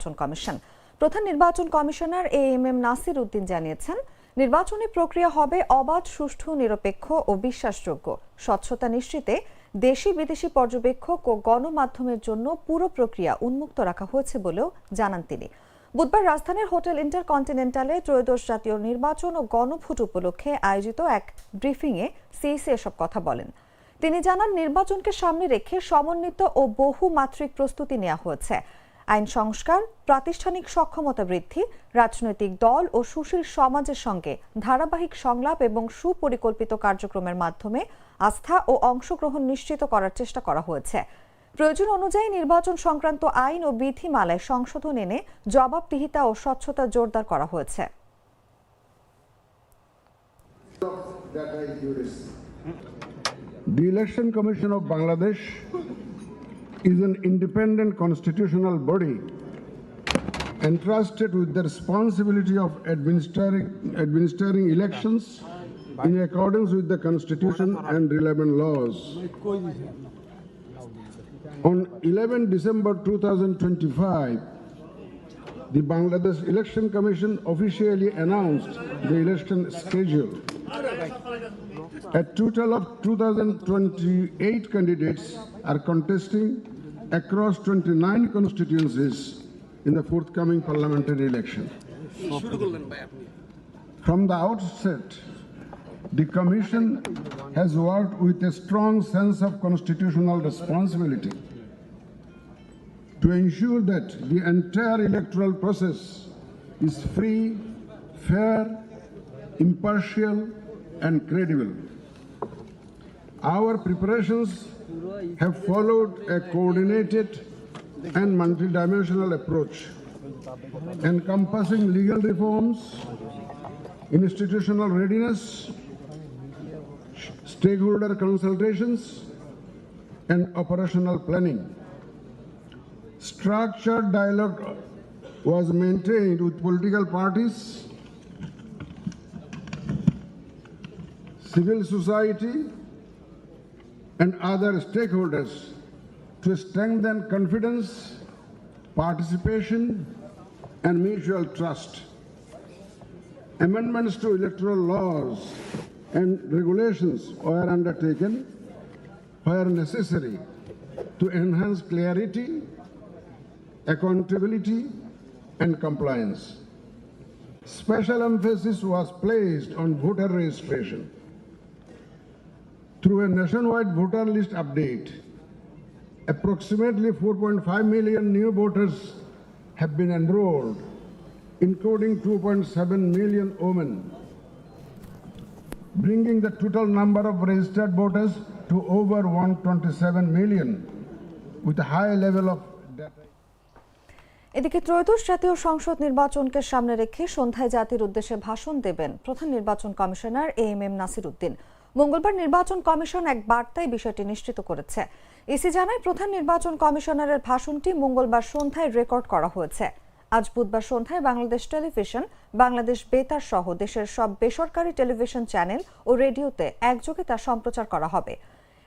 নির্বাচন কমিশন। প্রধান নির্বাচন commissioner A M M Nasir Uddin জানিয়েছেন, নির্বাচনী প্রক্রিয়া হবে অবাধ, সুষ্ঠু, নিরপেক্ষ ও বিশ্বাসযোগ্য। স্বচ্ছতা নিশ্চিতে দেশি বিদেশি পর্যবেক্ষক ও গণমাধ্যমের জন্য পুরো প্রক্রিয়া উন্মুক্ত রাখা হয়েছে বলেও জানান তিনি। বুধবার রাজধানীর হোটেল ইন্টারকন্টিনেন্টালে ত্রয়োদশ জাতীয় নির্বাচন ও গণভোট উপলক্ষে আয়োজিত এক ব্রিফিংয়ে সিইসি এসব কথা বলেন। তিনি জানান, নির্বাচনকে সামনে রেখে সমন্বিত ও বহুমাত্রিক প্রস্তুতি নেওয়া হয়েছে। আইন সংস্কার, প্রাতিষ্ঠানিক সক্ষমতা বৃদ্ধি, রাজনৈতিক দল ও সুশীল সমাজের সঙ্গে ধারাবাহিক সংলাপ এবং সুপরিকল্পিত কার্যক্রমের মাধ্যমে আস্থা ও অংশগ্রহণ নিশ্চিত করার চেষ্টা করা হয়েছে প্রয়োজন অনুযায়ী নির্বাচন সংক্রান্ত আইন ও বিধিমালায় সংশোধন এনে জবাবদিহিতা ও স্বচ্ছতা জোরদার করা হয়েছে. The Election Commission of Bangladesh is an independent constitutional body entrusted with the responsibility of administering, administering elections in accordance with the constitution and relevant laws. On 11 December 2025, the Bangladesh Election Commission officially announced the election schedule. A total of 2,028 candidates are contesting across 29 constituencies in the forthcoming parliamentary election. From the outset, the Commission has worked with a strong sense of constitutional responsibility to ensure that the entire electoral process is free, fair, impartial, and credible. Our preparations have followed a coordinated and multidimensional approach encompassing legal reforms, institutional readiness, stakeholder consultations, and operational planning. Structured dialogue was maintained with political parties, civil society, and other stakeholders to strengthen confidence, participation, and mutual trust. Amendments to electoral laws and regulations were undertaken where necessary to enhance clarity, accountability, and compliance. Special emphasis was placed on voter registration. Through a nationwide voter list update, approximately 4.5 million new voters have been enrolled, including 2.7 million women, bringing the total number of registered voters to over 127 million, with a high level of এদিকে ত্রয়োদশ জাতীয় সংসদ নির্বাচনকে সামনে রেখে সন্ধ্যায় জাতির উদ্দেশ্যে ভাষণ দেবেন প্রধান নির্বাচন commissioner A M M Nasir Uddin মঙ্গলবার নির্বাচন কমিশন এক বার্তায় বিষয়টি নিশ্চিত করেছে। ইসি জানায়, প্রধান নির্বাচন কমিশনারের ভাষণটি মঙ্গলবার সন্ধ্যায় রেকর্ড করা হয়েছে। আজ বুধবার সন্ধ্যায় বাংলাদেশ টেলিভিশন, বাংলাদেশ বেতার সহ দেশের সব বেসরকারি টেলিভিশন চ্যানেল ও রেডিওতে একযোগে তা সম্প্রচার করা হবে।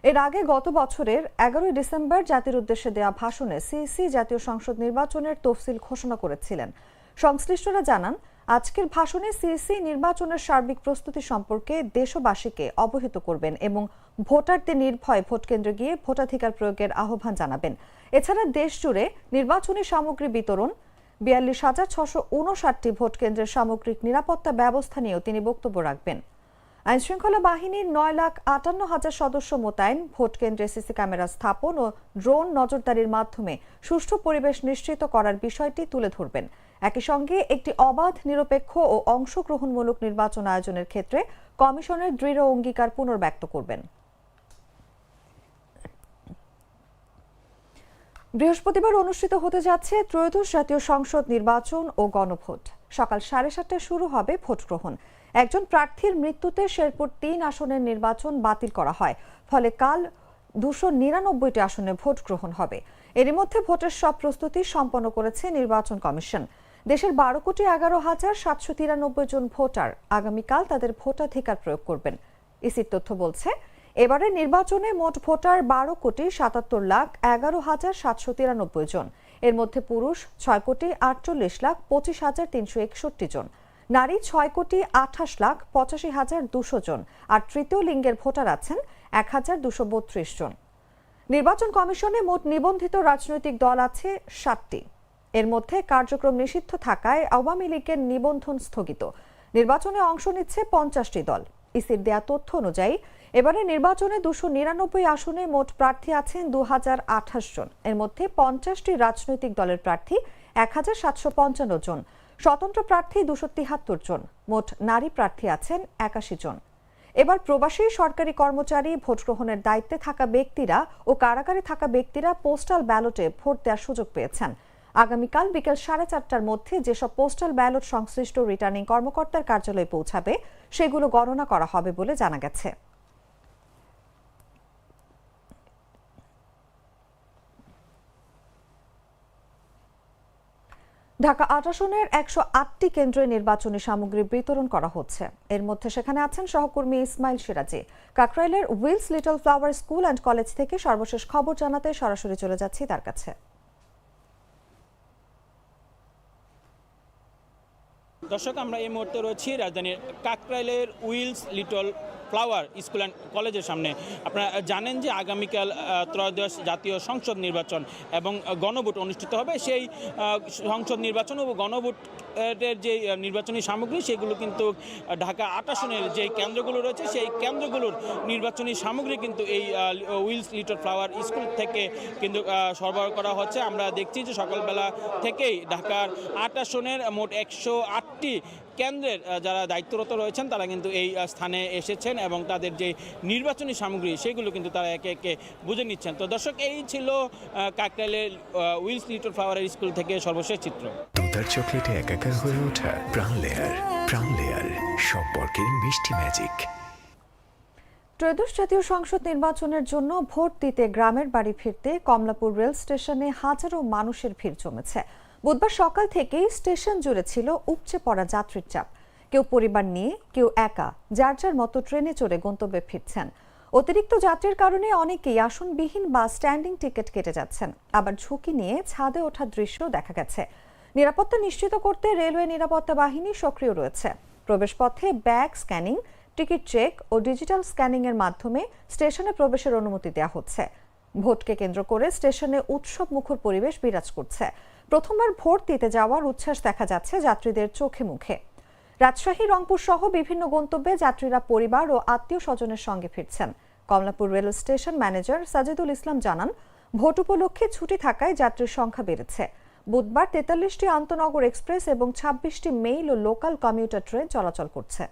এর আগে গত বছরের এগারোই ডিসেম্বর জাতির উদ্দেশ্যে দেওয়া ভাষণে সিইসি জাতীয় সংসদ নির্বাচনের তফসিল ঘোষণা করেছিলেন। সংশ্লিষ্টরা জানান আজকের ভাষণে সিইসি নির্বাচনের সার্বিক প্রস্তুতি সম্পর্কে দেশবাসীকে অবহিত করবেন এবং ভোটারদের নির্ভয়ে ভোটকেন্দ্রে গিয়ে ভোটাধিকার প্রয়োগের আহ্বান জানাবেন। এছাড়া দেশ জুড়ে নির্বাচনী সামগ্রী বিতরণ, বিয়াল্লিশ হাজার ছশো উনষাটটি ভোটকেন্দ্রের সামগ্রিক নিরাপত্তা ব্যবস্থা নিয়েও তিনি বক্তব্য রাখবেন। আইনশৃঙ্খলা বাহিনীর নয় লাখ আটান্ন হাজার সদস্য মোতায়েন ভোট কেন্দ্রে সিসি ক্যামেরা স্থাপন ও ড্রোন নজরদারির মাধ্যমে সুষ্ঠু পরিবেশ নিশ্চিত করার বিষয়টি তুলে ধরবেন। একই সঙ্গে একটি অবাধ, নিরপেক্ষ ও অংশগ্রহণমূলক নির্বাচন আয়োজনের ক্ষেত্রে কমিশনের দৃঢ় অঙ্গীকার পুনর্ব্যক্ত করবেন। বৃহস্পতিবার অনুষ্ঠিত হতে যাচ্ছে ত্রয়োদশ জাতীয় সংসদ নির্বাচন ও গণভোট। সকাল সাড়ে সাতটায় শুরু হবে ভোট গ্রহণ। একজন প্রার্থীর মৃত্যুতে শেরপুর তিন আসনের নির্বাচন বাতিল করা হয়। ফলে কাল দুশো নিরানব্বইটি আসনে ভোট গ্রহণ হবে। এরই মধ্যে ভোটের সব প্রস্তুতি সম্পন্ন করেছে নির্বাচন কমিশন। দেশের বারো কোটি এগারো হাজার সাতশো তিরানব্বই জন ভোটার আগামীকাল তাদের ভোটাধিকার প্রয়োগ করবেন। ইসির তথ্য বলছে, এবারের নির্বাচনে মোট ভোটার বারো কোটি সাতাত্তর লাখ এগারো হাজার সাতশো তিরানব্বই জন। এর মধ্যে পুরুষ ছয় কোটি আটচল্লিশ লাখ পঁচিশ হাজার তিনশো একষট্টি জন। নারী ছয় কোটি আঠাশ লাখ পঁচাশি হাজার দুশো জন। আর তৃতীয় লিঙ্গের ভোটার আছেন এক হাজার দুশো বত্রিশ জন। নির্বাচন কমিশনে মোট নিবন্ধিত রাজনৈতিক দল আছে সাতটি। এর মধ্যে কার্যক্রম নিষিদ্ধ থাকায় আওয়ামী লীগের নিবন্ধন স্থগিত। নির্বাচনে অংশ নিচ্ছে পঞ্চাশটি দল। ইসির দেয়া তথ্য অনুযায়ী, এবারে নির্বাচনে দুশো নিরানব্বই আসনে মোট প্রার্থী আছেন দু হাজার আঠাশ জন। এর মধ্যে পঞ্চাশটি রাজনৈতিক দলের প্রার্থী, এক হাজার সাতশো পঞ্চান্ন জন। স্বতন্ত্র প্রার্থী দুশো তিহাত্তর জন। মোট নারী প্রার্থী আছেন একাশি জন। এবার প্রবাসী, সরকারি কর্মচারী, ভোট গ্রহণের দায়িত্বে থাকা ব্যক্তিরা ও কারাগারে থাকা ব্যক্তিরা পোস্টাল ব্যালটে ভোট দেওয়ার সুযোগ পেয়েছেন। আগামীকাল বিকেল সাড়ে চারটার মধ্যে যেসব পোস্টাল ব্যালট সংশ্লিষ্ট রিটার্নিং কর্মকর্তার কার্যালয়ে পৌঁছাবে, সেগুলো গণনা করা হবে বলে জানা গেছে। ঢাকা আট আসনের একশো আটটি কেন্দ্রে নির্বাচনী সামগ্রী বিতরণ করা হচ্ছে। এর মধ্যে সেখানে আছেন সহকর্মী Ismail Siraji. কাকরাইলের Wills Little Flower School and College থেকে সর্বশেষ খবর জানাতে সরাসরি চলে যাচ্ছি তার কাছে। দর্শক আমরা এই মুহূর্তে রয়েছি রাজধানীর কাকরাইলের Wills Little Flower School and কলেজের সামনে। আপনারা জানেন যে আগামীকাল ত্রয়োদশ জাতীয় সংসদ নির্বাচন এবং গণভোট অনুষ্ঠিত হবে। সেই সংসদ নির্বাচন ও গণভোট এর যে নির্বাচনী সামগ্রী, সেগুলো কিন্তু ঢাকা আট আসনের যে কেন্দ্রগুলো রয়েছে, সেই কেন্দ্রগুলোর নির্বাচনী সামগ্রী কিন্তু এই উইলস লিটল ফ্লাওয়ার স্কুল থেকে কিন্তু সরবরাহ করা হচ্ছে। আমরা দেখছি যে সকালবেলা থেকেই ঢাকার আট আসনের মোট একশো আটটি কেন্দ্রের যারা দায়িত্বরত রয়েছেন, তারা কিন্তু এই স্থানে এসেছেন এবং তাদের যে নির্বাচনী সামগ্রী সেগুলো কিন্তু তারা একে একে বুঝে নিচ্ছেন। তো দর্শক এই ছিল কাকরাইলের উইলস লিটল ফ্লাওয়ার স্কুল থেকে সর্বশেষ চিত্র। তোতার চকলেটে একাকার হয়ে ওঠা প্রাণ লেয়ার প্রাণ লেয়ার সম্পর্কের মিষ্টি ম্যাজিক। ত্রয়োদশ জাতীয় সংসদ নির্বাচনের জন্য ভোট দিতে গ্রামের বাড়ি ফিরতে কমলাপুর রেল স্টেশনে হাজারো মানুষের ভিড় জমেছে। বুধবার সকাল থেকেই স্টেশন জুড়ে ছিল উপচে পড়া যাত্রীর চাপ। কেউ পরিবার নিয়ে, কেউ একা, যার যার মতো ট্রেনে চড়ে গন্তব্যে ফিরছেন। অতিরিক্ত যাত্রীর কারণে অনেকেই আসনবিহীন বা স্ট্যান্ডিং টিকিট কেটে যাচ্ছেন। আবার ঝুঁকি নিয়ে ছাদে ওঠার দৃশ্য দেখা গেছে। নিরাপত্তা নিশ্চিত করতে রেলওয়ে নিরাপত্তা বাহিনী সক্রিয় রয়েছে। প্রবেশপথে ব্যাগ স্ক্যানিং, টিকিট চেক ও ডিজিটাল স্ক্যানিং এর মাধ্যমে স্টেশনে প্রবেশের অনুমতি দেওয়া হচ্ছে। ভোটকে কেন্দ্র করে স্টেশনে উৎসব মুখর পরিবেশ বিরাজ করছে। প্রথমবার ভোট দিতে যাওয়ার উচ্ছ্বাস দেখা যাচ্ছে যাত্রীদের চোখে মুখে। রাজশাহী, রংপুর সহ বিভিন্ন গন্তব্যে যাত্রীরা পরিবার ও আত্মীয় স্বজনের সঙ্গে ফিরছেন। Kamalapur rail station manager Sajidul Islam জানান, ভোট উপলক্ষে ছুটি থাকায় যাত্রীর সংখ্যা বেড়েছে। বুধবার তেতাল্লিশটি আন্তনগর এক্সপ্রেস এবং ছাব্বিশটি মেইল ও লোকাল কমিউটার ট্রেন চলাচল করছে।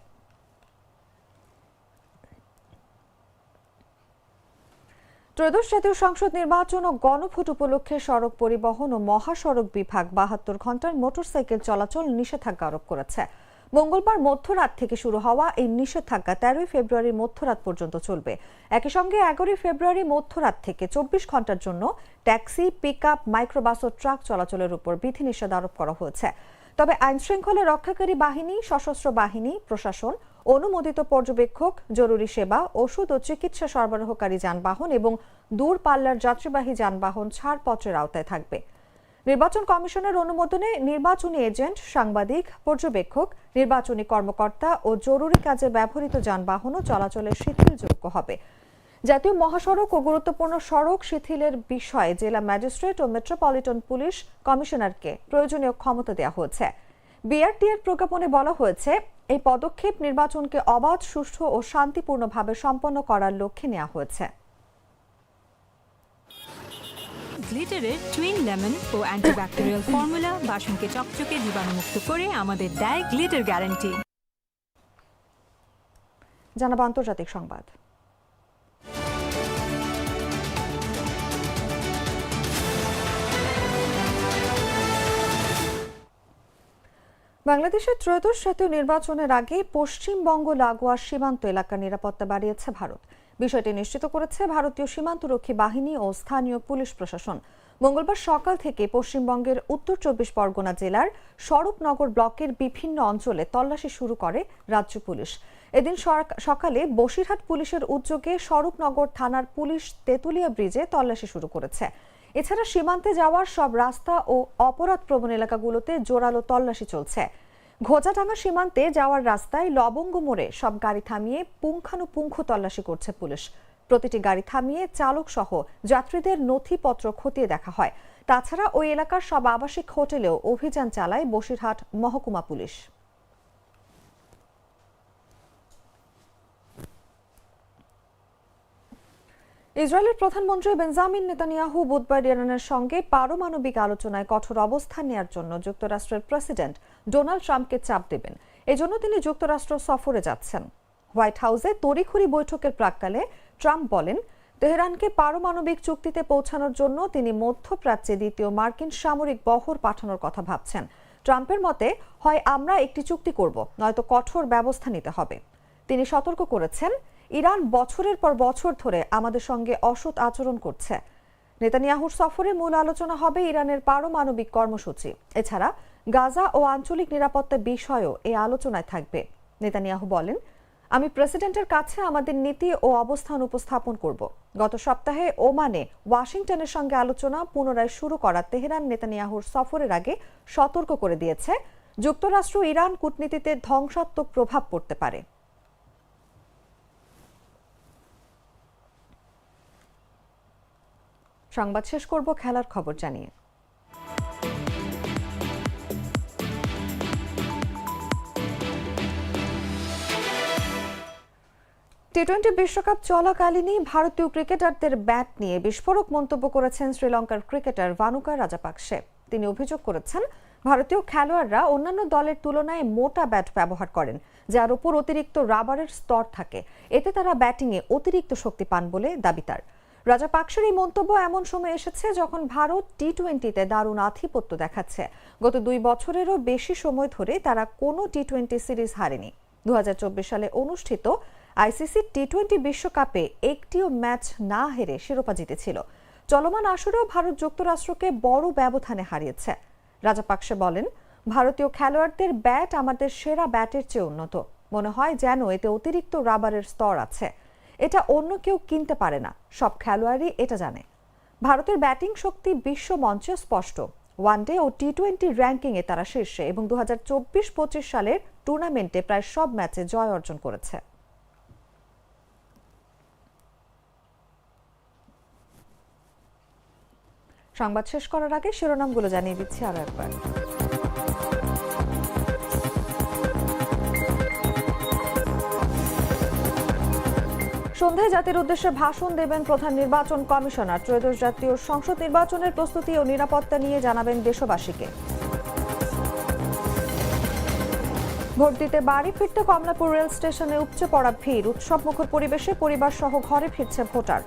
ত্রয়োদশ জাতীয় সংসদ নির্বাচন ও গণভোট উপলক্ষে সড়ক পরিবহন ও মহাসড়ক বিভাগ বাহাত্তর ঘণ্টার মোটরসাইকেল চলাচল নিষেধাজ্ঞা আরোপ করেছে। মঙ্গলবার মধ্যরাত থেকে শুরু হওয়া এই নিষেধাজ্ঞা তেরোই ফেব্রুয়ারি মধ্যরাত পর্যন্ত চলবে। একই সঙ্গে এগারোই ফেব্রুয়ারি মধ্যরাত থেকে চব্বিশ ঘণ্টার জন্য ট্যাক্সি পিক আপ মাইক্রোবাস ও ট্রাক চলাচলের উপর বিধিনিষেধ আরোপ করা হয়েছে। তবে আইনশৃঙ্খলা রক্ষাকারী বাহিনী, সশস্ত্র বাহিনী, প্রশাসন, অনুমোদিত পর্যবেক্ষক, জরুরি সেবা, ওষুধ ও চিকিৎসা সরবরাহকারী যানবাহন এবং দূরপাল্লার যাত্রীবাহী যানবাহন ছাড়পত্রের আওতায় থাকবে। নির্বাচন কমিশনের অনুমোদনে নির্বাচনী এজেন্ট, সাংবাদিক, পর্যবেক্ষক, নির্বাচনী কর্মকর্তা ও জরুরি কাজে ব্যবহৃত যানবাহনও চলাচলের শিথিলযোগ্য হবে। জাতীয় মহাসড়ক ও গুরুত্বপূর্ণ সড়ক শিথিলের বিষয়ে জেলা ম্যাজিস্ট্রেট ও মেট্রোপলিটন পুলিশ কমিশনারকে প্রয়োজনীয় ক্ষমতা দেওয়া হয়েছে। বিআরটি এর প্রজ্ঞাপনে বলা হয়েছে, এই পদক্ষেপ নির্বাচনকে অবাধ, সুষ্ঠু ও শান্তিপূর্ণভাবে সম্পন্ন করার লক্ষ্যে নেওয়া হয়েছে। গ্লিটারের টুইন লেমন ও অ্যান্টিব্যাকটেরিয়াল ফর্মুলা বাসনকে চকচকে জীবাণুমুক্ত করে আমাদের দেয় গ্লিটার গ্যারান্টি জানাব আন্তর্জাতিক সংবাদ। বাংলাদেশের ত্রয়োদশ জাতীয় নির্বাচনের আগে পশ্চিমবঙ্গ, লাগোয়া সীমান্ত এলাকার নিরাপত্তা বাড়িয়েছে ভারত। বিষয়টি নিশ্চিত করেছে ভারতীয় সীমান্তরক্ষী বাহিনী ও স্থানীয় পুলিশ প্রশাসন। মঙ্গলবার সকাল থেকে পশ্চিমবঙ্গের উত্তর চব্বিশ পরগনা জেলার স্বরূপনগর ব্লকের বিভিন্ন অঞ্চলে তল্লাশি শুরু করে রাজ্য পুলিশ। এদিন সকালে বসিরহাট পুলিশের উদ্যোগে স্বরূপনগর থানার পুলিশ তেতুলিয়া ব্রিজে তল্লাশি শুরু করেছে। এছাড়া সীমান্তে যাওয়ার সব রাস্তা ও অপরাধ প্রবণ এলাকাগুলোতে জোরালো তল্লাশি চলছে। ঘোচাডাঙ্গা সীমান্তে যাওয়ার রাস্তায় লবঙ্গ মোড়ে সব গাড়ি থামিয়ে পুঙ্খানুপুঙ্খ তল্লাশি করছে পুলিশ। প্রতিটি গাড়ি থামিয়ে চালক সহ যাত্রীদের নথিপত্র খতিয়ে দেখা হয়। তাছাড়া ওই এলাকার সব আবাসিক হোটেলেও অভিযান চালায় বসিরহাট মহকুমা পুলিশ। ইসরায়েলের প্রধানমন্ত্রী বেঞ্জামিন নেতানিয়াহু বুধবার ইরানের সঙ্গে পারমাণবিক আলোচনায় কঠোর অবস্থান নেওয়ার জন্য যুক্তরাষ্ট্রের প্রেসিডেন্ট ডোনাল্ড ট্রাম্পকে চাপ দেবেন। এজন্য তিনি যুক্তরাষ্ট্র সফরে যাচ্ছেন। হোয়াইট হাউসে তড়িঘড়ি বৈঠকের প্রাক্কালে ট্রাম্প বলেন, তেহরানকে পারমাণবিক চুক্তিতে পৌঁছানোর জন্য তিনি মধ্যপ্রাচ্যে দ্বিতীয় মার্কিন সামরিক বহর পাঠানোর কথা ভাবছেন। ট্রাম্পের মতে, হয় আমরা একটি চুক্তি করব, নয়তো কঠোর ব্যবস্থা নিতে হবে। তিনি সতর্ক করেছেন ইরান বছরের পর বছর ধরে আমাদের সঙ্গে অসৎ আচরণ করছে। নেতানিয়াহুর সফরে মূল আলোচনা হবে ইরানের পারমাণবিক কর্মসূচি। এছাড়া গাজা ও আঞ্চলিক নিরাপত্তা বিষয়ও এই আলোচনায় থাকবে। নেতানিয়াহু বলেন, আমি প্রেসিডেন্টের কাছে আমাদের নীতি ও অবস্থান উপস্থাপন করব। গত সপ্তাহে ওমানে ওয়াশিংটনের সঙ্গে আলোচনা পুনরায় শুরু করা তেহরান নেতানিয়াহুর সফরের আগে সতর্ক করে দিয়েছে, যুক্তরাষ্ট্র ইরান কূটনীতিতে ধ্বংসাত্মক প্রভাব পড়তে পারে। সংবাদ শেষ করব, খেলার খবর জানিয়ে। টি টোয়েন্টি বিশ্বকাপ চলাকালীনই ভারতীয় ক্রিকেটারদের ব্যাট নিয়ে বিস্ফোরক মন্তব্য করেছেন শ্রীলঙ্কার ক্রিকেটার ভানুকা রাজাপাকসে। তিনি অভিযোগ করেছেন, ভারতীয় খেলোয়াড়রা অন্যান্য দলের তুলনায় মোটা ব্যাট ব্যবহার করেন, যার উপর অতিরিক্ত রাবারের স্তর থাকে। এতে তারা ব্যাটিংয়ে অতিরিক্ত শক্তি পান বলে দাবি তার। রাজাপাকসের এই মন্তব্য এমন সময় এসেছে যখন ভারত টি টোয়েন্টিতে দারুণ আধিপত্য দেখাচ্ছে। গত দুই বছরেরও বেশি সময় ধরে তারা কোনো টি টোয়েন্টি সিরিজ হারেনি। দুহাজার চব্বিশ সালে অনুষ্ঠিত আইসিসি টি টোয়েন্টি বিশ্বকাপে একটিও ম্যাচ না হেরে শিরোপা জিতেছিল। চলমান আসরেও ভারত যুক্তরাষ্ট্রকে বড় ব্যবধানে হারিয়েছে। রাজাপাকসে বলেন, ভারতীয় খেলোয়াড়দের ব্যাট আমাদের সেরা ব্যাটের চেয়ে উন্নত। মনে হয় যেন এতে অতিরিক্ত রাবারের স্তর আছে। এটা অন্য কেউ কিনতে পারে না। সব খেলোয়াড়ই এটা জানে। ভারতের ব্যাটিং শক্তি বিশ্ব মঞ্চে স্পষ্ট। ওয়ানডে ও টি টোয়েন্টি র্যাঙ্কিংয়ে তারা শীর্ষে এবং দু হাজার চব্বিশ পঁচিশ সালের টুর্নামেন্টে প্রায় সব ম্যাচে জয় অর্জন করেছে। সংবাদ শেষ করার আগে শিরোনামগুলো জানিয়ে দিচ্ছি আরও একবার। সন্ধ্যায় জাতির উদ্দেশ্যে ভাষণ দেবেন প্রধান নির্বাচন কমিশনার। ত্রয়োদশ জাতীয় সংসদ নির্বাচনের প্রস্তুতি ও নিরাপত্তা নিয়ে জানাবেন দেশবাসীকে। ভোট দিতে বাড়ি ফিরতে কমলাপুর রেল স্টেশনে উপচে পড়া ভিড়। উৎসব মুখর পরিবেশে পরিবার সহ ঘরে ফিরছে ভোটার।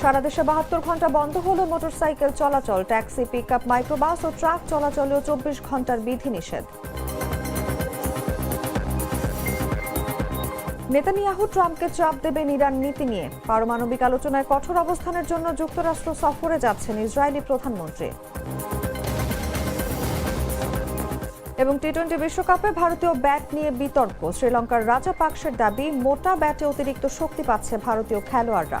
সারা দেশে বাহাত্তর ঘণ্টা বন্ধ হলো মোটরসাইকেল চলাচল। ট্যাক্সি, পিকআপ, মাইক্রোবাস ও ট্রাক চলাচলেও চব্বিশ ঘণ্টার বিধিনিষেধ। নেতানিয়াহু ট্রাম্পকে চাপ দেবেন ইরান নীতি নিয়ে। পারমাণবিক আলোচনায় কঠোর অবস্থানের জন্য যুক্তরাষ্ট্র সফরে যাচ্ছেন ইসরায়েলি প্রধানমন্ত্রী। এবং টি টোয়েন্টি বিশ্বকাপে ভারতীয় ব্যাট নিয়ে বিতর্ক। শ্রীলঙ্কার রাজা পাকসের দাবি, মোটা ব্যাটে অতিরিক্ত শক্তি পাচ্ছে ভারতীয় খেলোয়াড়রা।